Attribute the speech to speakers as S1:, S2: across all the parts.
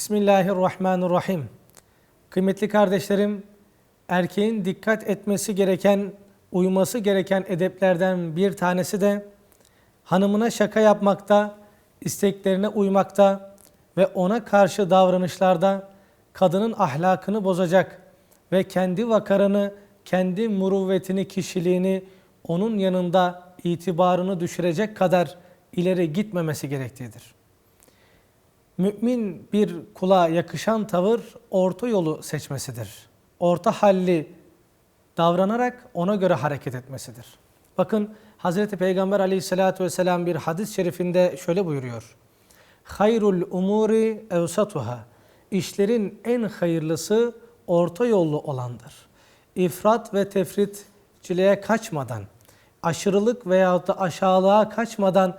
S1: Bismillahirrahmanirrahim. Kıymetli kardeşlerim, erkeğin dikkat etmesi gereken, uyması gereken edeplerden bir tanesi de hanımına şaka yapmakta, isteklerine uymakta ve ona karşı davranışlarda kadının ahlakını bozacak ve kendi vakarını, kendi muruvvetini, kişiliğini onun yanında itibarını düşürecek kadar ileri gitmemesi gerektiğidir. Mümin bir kula yakışan tavır orta yolu seçmesidir. Orta halli davranarak ona göre hareket etmesidir. Bakın Hazreti Peygamber aleyhissalatü vesselam bir hadis-i şerifinde şöyle buyuruyor. Hayrul umuri evsatuha. İşlerin en hayırlısı orta yollu olandır. İfrat ve tefritçiliğe kaçmadan, aşırılık veyahut da aşağılığa kaçmadan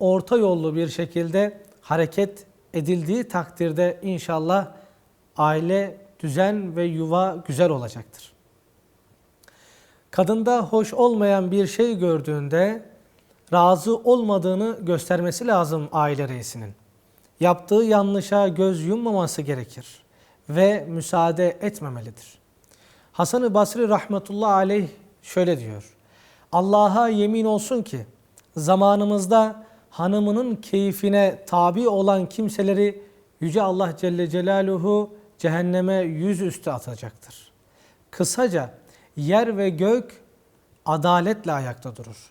S1: orta yollu bir şekilde hareket edildiği takdirde inşallah aile, düzen ve yuva güzel olacaktır. Kadında hoş olmayan bir şey gördüğünde razı olmadığını göstermesi lazım aile reisinin. Yaptığı yanlışa göz yummaması gerekir ve müsaade etmemelidir. Hasan-ı Basri rahmetullah aleyh şöyle diyor. Allah'a yemin olsun ki zamanımızda hanımının keyfine tabi olan kimseleri Yüce Allah Celle Celaluhu cehenneme yüzüstü atacaktır. Kısaca yer ve gök adaletle ayakta durur.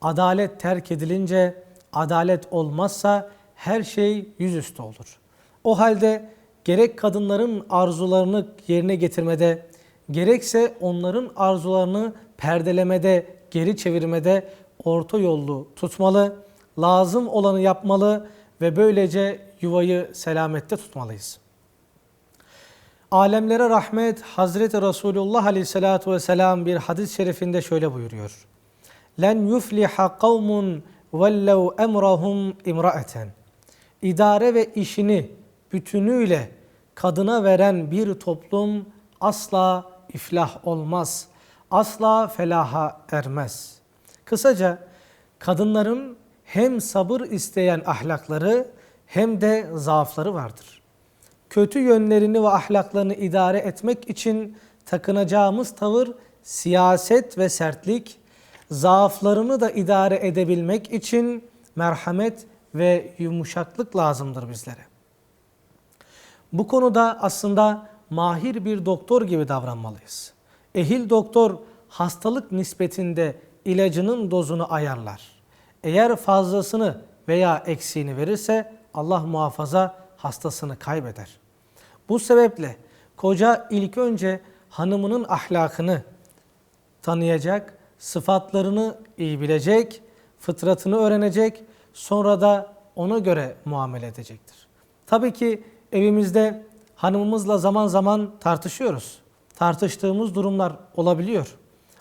S1: Adalet terk edilince, adalet olmazsa her şey yüzüstü olur. O halde gerek kadınların arzularını yerine getirmede, gerekse onların arzularını perdelemede, geri çevirmede orta yollu tutmalı, lazım olanı yapmalı ve böylece yuvayı selamette tutmalıyız. Alemlere rahmet Hazreti Resulullah Aleyhisselatü Vesselam bir hadis-i şerifinde şöyle buyuruyor. Len yufliha kavmun vellev emrahum imraeten. İdare ve işini bütünüyle kadına veren bir toplum asla iflah olmaz. Asla felaha ermez. Kısaca kadınların hem sabır isteyen ahlakları hem de zaafları vardır. Kötü yönlerini ve ahlaklarını idare etmek için takınacağımız tavır siyaset ve sertlik, zaaflarını da idare edebilmek için merhamet ve yumuşaklık lazımdır bizlere. Bu konuda aslında mahir bir doktor gibi davranmalıyız. Ehil doktor hastalık nispetinde ilacının dozunu ayarlar. Eğer fazlasını veya eksiğini verirse Allah muhafaza hastasını kaybeder. Bu sebeple koca ilk önce hanımının ahlakını tanıyacak, sıfatlarını iyi bilecek, fıtratını öğrenecek, sonra da ona göre muamele edecektir. Tabii ki evimizde hanımımızla zaman zaman tartışıyoruz. Tartıştığımız durumlar olabiliyor.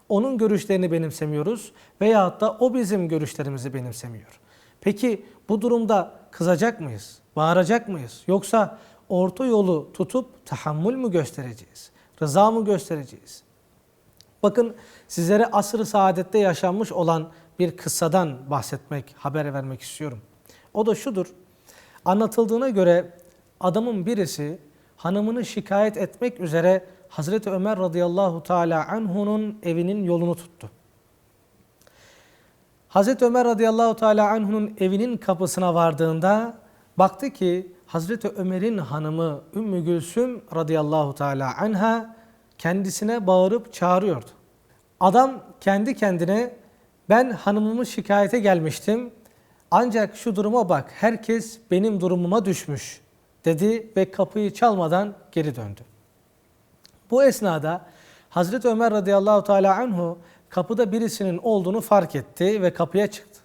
S1: Onun görüşlerini benimsemiyoruz veyahut da o bizim görüşlerimizi benimsemiyor. Peki bu durumda kızacak mıyız? Bağıracak mıyız? Yoksa orta yolu tutup tahammül mü göstereceğiz? Rıza mı göstereceğiz? Bakın sizlere asr-ı saadette yaşanmış olan bir kıssadan bahsetmek, haber vermek istiyorum. O da şudur. Anlatıldığına göre adamın birisi hanımını şikayet etmek üzere Hazreti Ömer radıyallahu teala anhu'nun evinin yolunu tuttu. Hazreti Ömer radıyallahu teala anhu'nun evinin kapısına vardığında baktı ki Hazreti Ömer'in hanımı Ümmü Gülsüm radıyallahu teala anha kendisine bağırıp çağırıyordu. Adam kendi kendine ben hanımımı şikayete gelmiştim ancak şu duruma bak herkes benim durumuma düşmüş dedi ve kapıyı çalmadan geri döndü. Bu esnada Hazreti Ömer radıyallahu teala anhu kapıda birisinin olduğunu fark etti ve kapıya çıktı.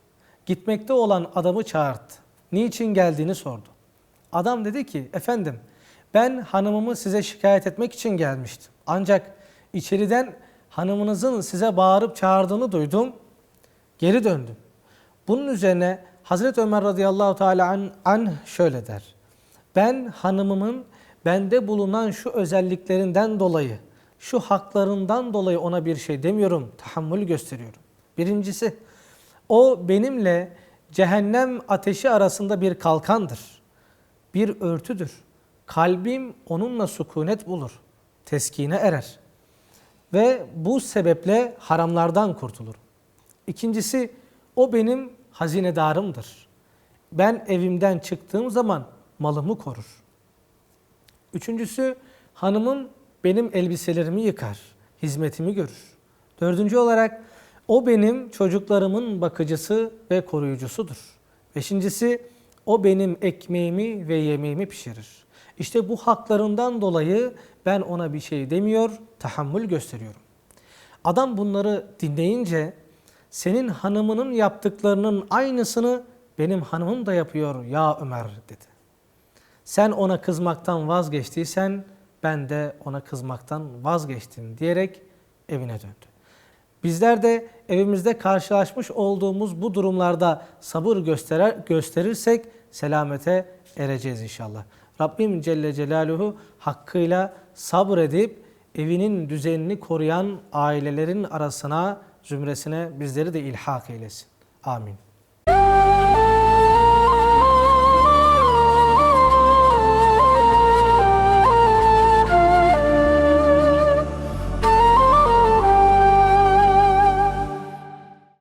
S1: Gitmekte olan adamı çağırdı. Niçin geldiğini sordu. Adam dedi ki efendim ben hanımımı size şikayet etmek için gelmiştim. Ancak içeriden hanımınızın size bağırıp çağırdığını duydum. Geri döndüm. Bunun üzerine Hazreti Ömer radıyallahu teala an, an şöyle der. Ben hanımımın bende bulunan şu özelliklerinden dolayı, şu haklarından dolayı ona bir şey demiyorum, tahammül gösteriyorum. Birincisi, o benimle cehennem ateşi arasında bir kalkandır, bir örtüdür. kalbim onunla sükunet bulur, teskine erer. Ve bu sebeple haramlardan kurtulurum. İkincisi, o benim hazinedarımdır. Ben evimden çıktığım zaman malımı korur. Üçüncüsü, hanımım benim elbiselerimi yıkar, hizmetimi görür. Dördüncü olarak, o benim çocuklarımın bakıcısı ve koruyucusudur. Beşincisi, o benim ekmeğimi ve yemeğimi pişirir. İşte bu haklarından dolayı ben ona bir şey demiyor, tahammül gösteriyorum. Adam bunları dinleyince senin hanımının yaptıklarının aynısını benim hanımım da yapıyor ya Ömer dedi. Sen ona kızmaktan vazgeçtiysen ben de ona kızmaktan vazgeçtim diyerek evine döndü. Bizler de evimizde karşılaşmış olduğumuz bu durumlarda sabır gösterer, gösterirsek selamete ereceğiz inşallah. Rabbim Celle Celaluhu hakkıyla sabredip evinin düzenini koruyan ailelerin arasına, zümresine bizleri de ilhak eylesin. Amin.